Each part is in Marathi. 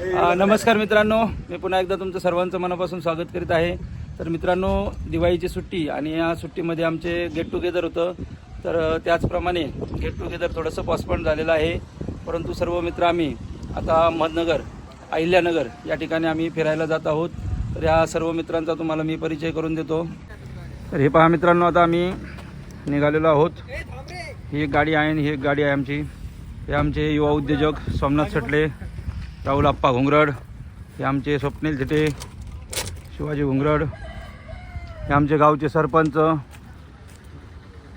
नमस्कार मित्रांनो. मी पुन्हा एकदा तुमचं सर्वांचं मनापासून स्वागत करीत आहे. तर मित्रांनो दिवाळीची सुट्टी आणि या सुट्टीमध्ये आमचे गेट टुगेदर होतं. तर त्याचप्रमाणे गेट टुगेदर थोडंसं पॉस्टपॉन झालेलं आहे. परंतु सर्व मित्र आम्ही आता अहमदनगर अहिल्यानगर या ठिकाणी आम्ही फिरायला जात आहोत. तर या सर्व मित्रांचा तुम्हाला मी परिचय करून देतो. तर हे पहा मित्रांनो आता आम्ही निघालेलो आहोत. ही एक गाडी आहे आणि ही एक गाडी आहे आमची. हे आमचे युवा उद्योजक सोमनाथ सटले. राहुल आप्पा घुंगरड हे आमचे स्वप्नील थिटे शिवाजी घुंगरड हे आमचे गावचे सरपंच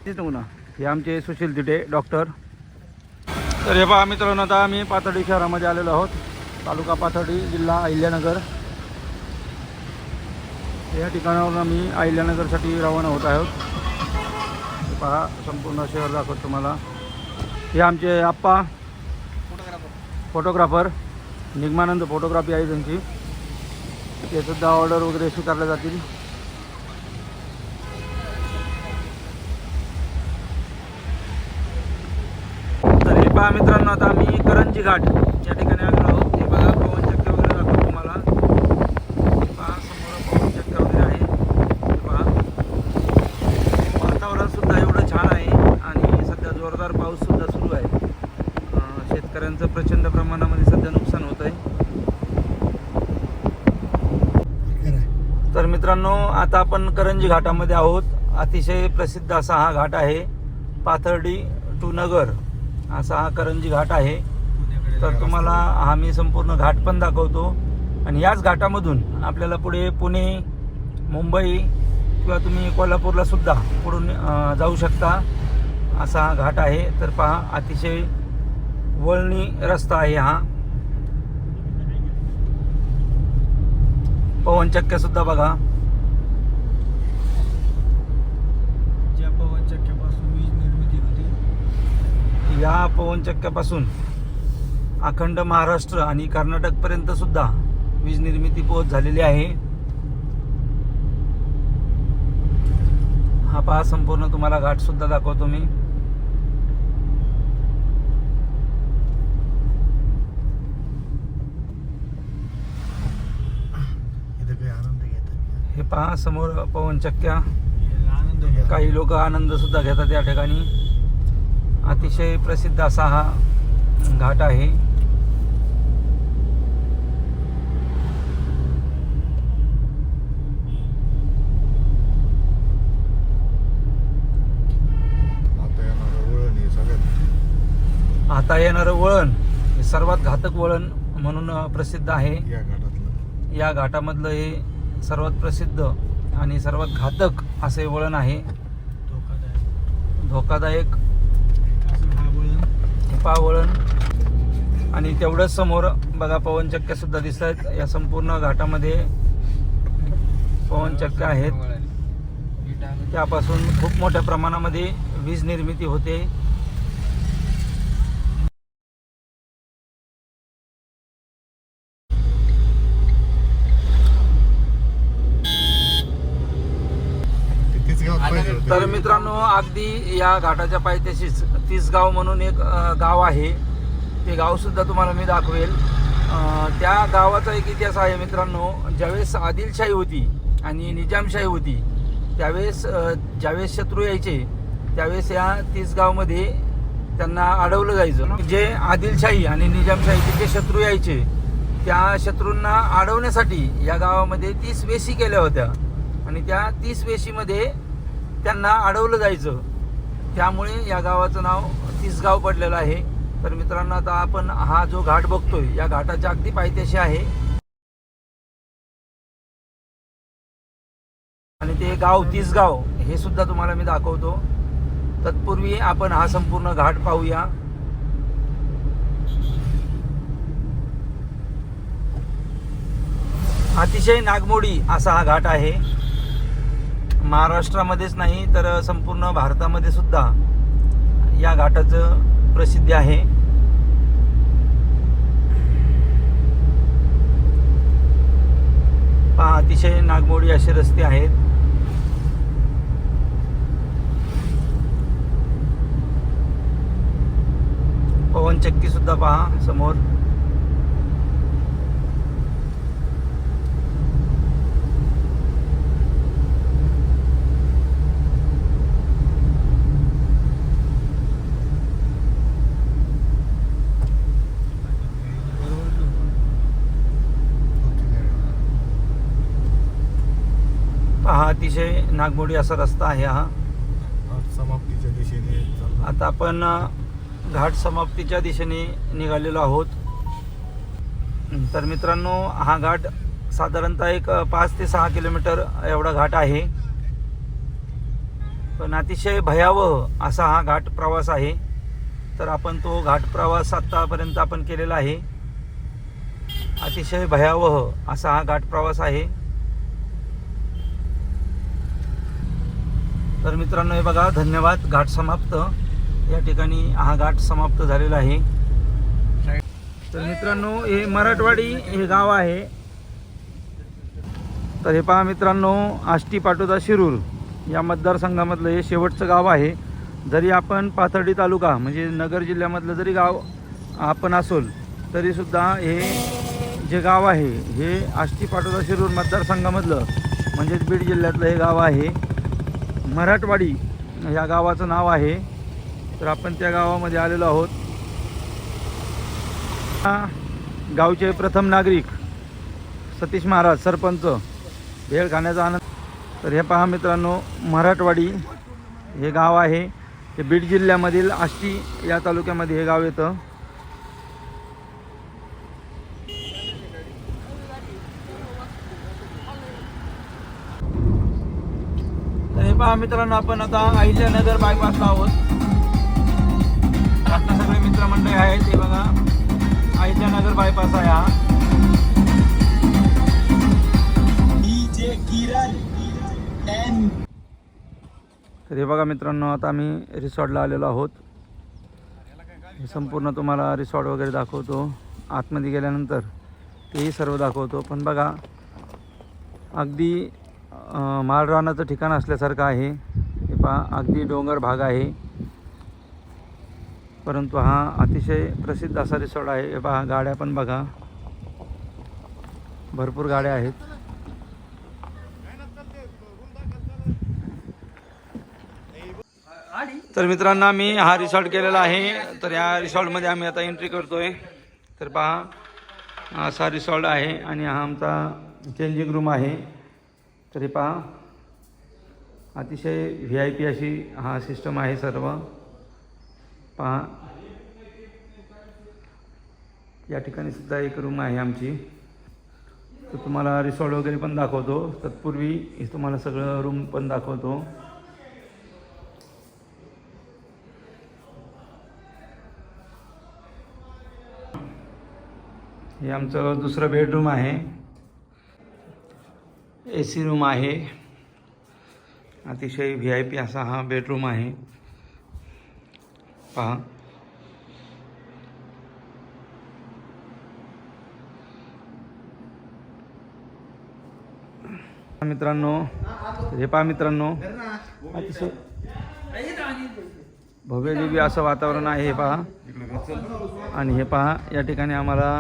तेच ना हे आमचे सुशील तिटे डॉक्टर. तर हे पहा मित्रांनो आता आम्ही पाथर्डी शहरामध्ये आलेलो आहोत. तालुका पाथर्डी जिल्हा अहिल्यानगर. या ठिकाणावरून आम्ही अहिल्यानगरसाठी रवाना होत आहोत. हे पहा संपूर्ण शहर दाखवतो तुम्हाला. हे आमचे आप्पा फोटोग्राफर. निगमानंद फोटोग्राफी आहे त्यांची. ते सुद्धा ऑर्डर वगैरे स्वीकारल्या जातील. तर हे पहा मित्रांनो आता आम्ही करंजी घाट या ठिकाणी आलो आहोत हे बघा पवनचक्क्या वगैरे दाखवतो तुम्हाला हे पहा समोर पवनचक्क्या वगैरे आहे हे पहा वातावरण सुद्धा एवढं छान आहे आणि सध्या जोरदार पाऊस सुद्धा सुरू आहे अं, शेतकऱ्यांचं प्रचंड प्रमाणामध्ये सध्या नुकसान होत आहे तर मित्रांनो आता आपण करंजी घाटामध्ये आहोत. अतिशय प्रसिद्ध असा हा घाट आहे. पाथर्डी टू नगर असा हा करंजी घाट आहे. तर तुम्हाला हा मी संपूर्ण घाट पण दाखवतो. आणि याच घाटामधून आपल्याला पुढे पुणे मुंबई किंवा तुम्ही कोल्हापूरला सुद्धा पुढून जाऊ शकता. असा हा घाट आहे. तर पहा अतिशय वळणी रस्ता आहे हा. पवनचक्क्या सुद्धा बघा. ज्या पवनचक्क्यापासून वीज निर्मिती होती. या पवनचक्क्यापासून अखंड महाराष्ट्र आणि कर्नाटकपर्यंत सुद्धा वीज निर्मिती पोहोच झालेली आहे. हा पहा संपूर्ण तुम्हाला घाट सुद्धा दाखवतो मी इथं काही आनंद घेतात हे पहा समोर पवनचक्क्या काही लोक आनंद सुद्धा घेतात या ठिकाणी. अतिशय प्रसिद्ध असा हा घाट आहे. आता येणार वळण हे सर्वात घातक वळण म्हणून प्रसिद्ध आहे. या घाटामधलं हे सर्वात प्रसिद्ध आणि सर्वात घातक असे वळण आहे. धोकादायक. पा वळण. वळण आणि तेवढंच समोर बघा पवनचक्क्या सुद्धा दिसत आहेत. या संपूर्ण घाटामध्ये पवनचक्क्या आहेत. त्यापासून खूप मोठ्या प्रमाणामध्ये वीज निर्मिती होते ते तीच गावात पाहिजे होतं. तर मित्रांनो अगदी या घाटाच्या पायथ्याशीच तिसगाव म्हणून एक गाव आहे. ते गाव सुद्धा तुम्हाला मी दाखवेल. त्या गावाचा एक इतिहास आहे मित्रांनो. ज्यावेळेस आदिलशाही होती आणि निजामशाही होती त्यावेळेस ज्यावेळेस शत्रू यायचे त्यावेळेस या तिसगावमध्ये त्यांना अडवलं जायचं. जे आदिलशाही आणि निजामशाहीचे जे शत्रू यायचे त्या शत्रूंना अडवण्यासाठी या गावामध्ये तीस वेशी केल्या होत्या. आणि त्या तीस वेशीमध्ये त्यांना अडवलं जायचं. त्यामुळे या गावाचं नाव तिसगाव पडलेलं आहे. तर मित्रांनो आता आपण हा जो घाट बघतोय या घाटाच्या अगदी पायथ्याशी आहे. आणि ते गाव तिसगाव हे सुद्धा तुम्हाला मी दाखवतो. तत्पूर्वी आपण हा संपूर्ण घाट पाहूया. अतिशय नागमोडी असा हा घाट आहे. महाराष्ट्रामध्येच नाही तर संपूर्ण भारतामध्ये सुद्धा या घाटाचं प्रसिद्धी आहे. पहा अतिशय नागमोडी असे रस्ते आहेत. पवनचक्की सुद्धा पहा समोर. अतिशय नागमोडी असा रस्ता आहे हा. समाप्तीच्या दिशेने. आता आपण घाट समाप्तीच्या दिशेने निघालेलो आहोत. तर मित्रांनो हा घाट साधारणतः एक पाच ते सहा किलोमीटर एवढा घाट आहे. पण अतिशय भयावह असा हा घाट प्रवास आहे. तर आपण तो घाट प्रवास आत्तापर्यंत आपण केलेला आहे. अतिशय भयावह असा हा घाट प्रवास आहे. तर मित्रांनो हे बघा धन्यवाद. घाट समाप्त. या ठिकाणी हा घाट समाप्त झालेला आहे. तर मित्रांनो हे मराठवाडी हे गाव आहे. तर हे पहा मित्रांनो आष्टी पाटोदा शिरूर या मतदारसंघामधलं हे शेवटचं गाव आहे. जरी आपण पाथर्डी तालुका म्हणजे नगर जिल्ह्यामधलं जरी गाव आपण असोल तरीसुद्धा हे जे गाव आहे हे आष्टी पाटोदा शिरूर मतदारसंघामधलं म्हणजेच बीड जिल्ह्यातलं हे गाव आहे. मराठवाडी ह्या गावाचं नाव आहे. तर आपण त्या गावामध्ये आलेलो आहोत. गावचे प्रथम नागरिक सतीश महाराज सरपंच. भेळ खाण्याचा आनंद. तर हे पहा मित्रांनो मराठवाडी हे गाव आहे. हे बीड जिल्ह्यामधील आष्टी या तालुक्यामध्ये हे गाव येतं तर हे पहा मित्रांनो आपण आता अहिल्यानगर बायपासला आहोत. आता सगळे मित्रमंडळी आहेत ते बघा. अहिल्यानगर बायपास आहे हा. तर हे बघा मित्रांनो आता आम्ही रिसॉर्टला आलेलो आहोत. संपूर्ण तुम्हाला रिसॉर्ट वगैरे दाखवतो. आतमध्ये गेल्यानंतर तेही सर्व दाखवतो. पण बघा अगदी मालरानाचं ठिकाण असल्यासारखं आहे. हे पहा अगदी डोंगर भाग आहे. परंतु हा अतिशय प्रसिद्ध असा रिसॉर्ट आहे. हे पहा गाड्या पण बघा. भरपूर गाड्या आहेत. तर मित्रांनो आम्ही हा रिसॉर्ट केलेला आहे. तर या रिसॉर्टमध्ये आम्ही आता एंट्री करतोय. तर पहा असा रिसॉर्ट आहे आणि हा आमचा चेंजिंग रूम आहे. तर हे पहा अतिशय व्ही आय पी अशी हा सिस्टम आहे सर्व. पहा या ठिकाणी सुद्धा एक रूम आहे आमची. तर तुम्हाला रिसॉर्ट वगैरे पण दाखवतो. तत्पूर्वी हे तुम्हाला सगळं रूम पण दाखवतो. हे आमचं दुसरं बेडरूम आहे. ए सी रूम आहे. अतिशय व्ही आय पी असा हा बेडरूम आहे. पहा. मित्रांनो हे पहा मित्रांनो. अतिशय भव्य असं वातावरण आहे हे पहा. आणि हे पहा या ठिकाणी आम्हाला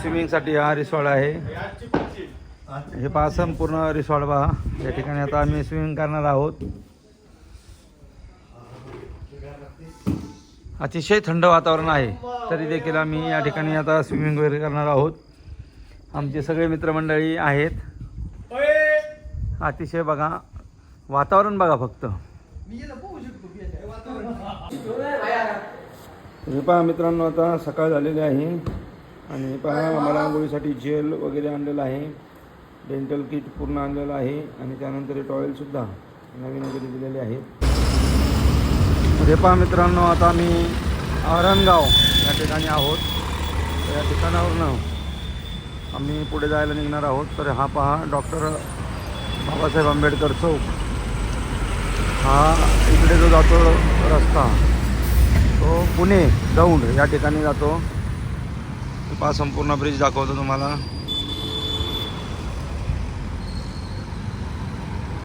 स्विमिंगसाठी हा रिसॉर्ट आहे. हे पहा संपूर्ण रिसॉर्ट पहा या ठिकाणी आता आम्ही स्विमिंग करणार आहोत. अतिशय थंड वातावरण आहे. तरी देखील आम्ही या ठिकाणी आता स्विमिंग वगैरे करणार आहोत. आमचे सगळे मित्रमंडळी आहेत. अतिशय बघा वातावरण बघा फक्त. हे पहा मित्रांनो आता सकाळ झालेली आहे. आणि पहा मला आंघोळीसाठी जेल वगैरे आणलेलं आहे. डेंटल किट पूर्ण आणलेलं आहे आणि त्यानंतर हे नवीन वगैरे दिलेले आहेत. तर पहा मित्रांनो आता आम्ही औरणगाव या ठिकाणी आहोत. या ठिकाणावरनं आम्ही पुढे जायला निघणार आहोत. तर हा पहा डॉक्टर बाबासाहेब आंबेडकर चौक. हा इकडे जो जातो रस्ता तो पुणे दौंड या ठिकाणी जातो. पहा संपूर्ण ब्रिज दाखवतो तुम्हाला.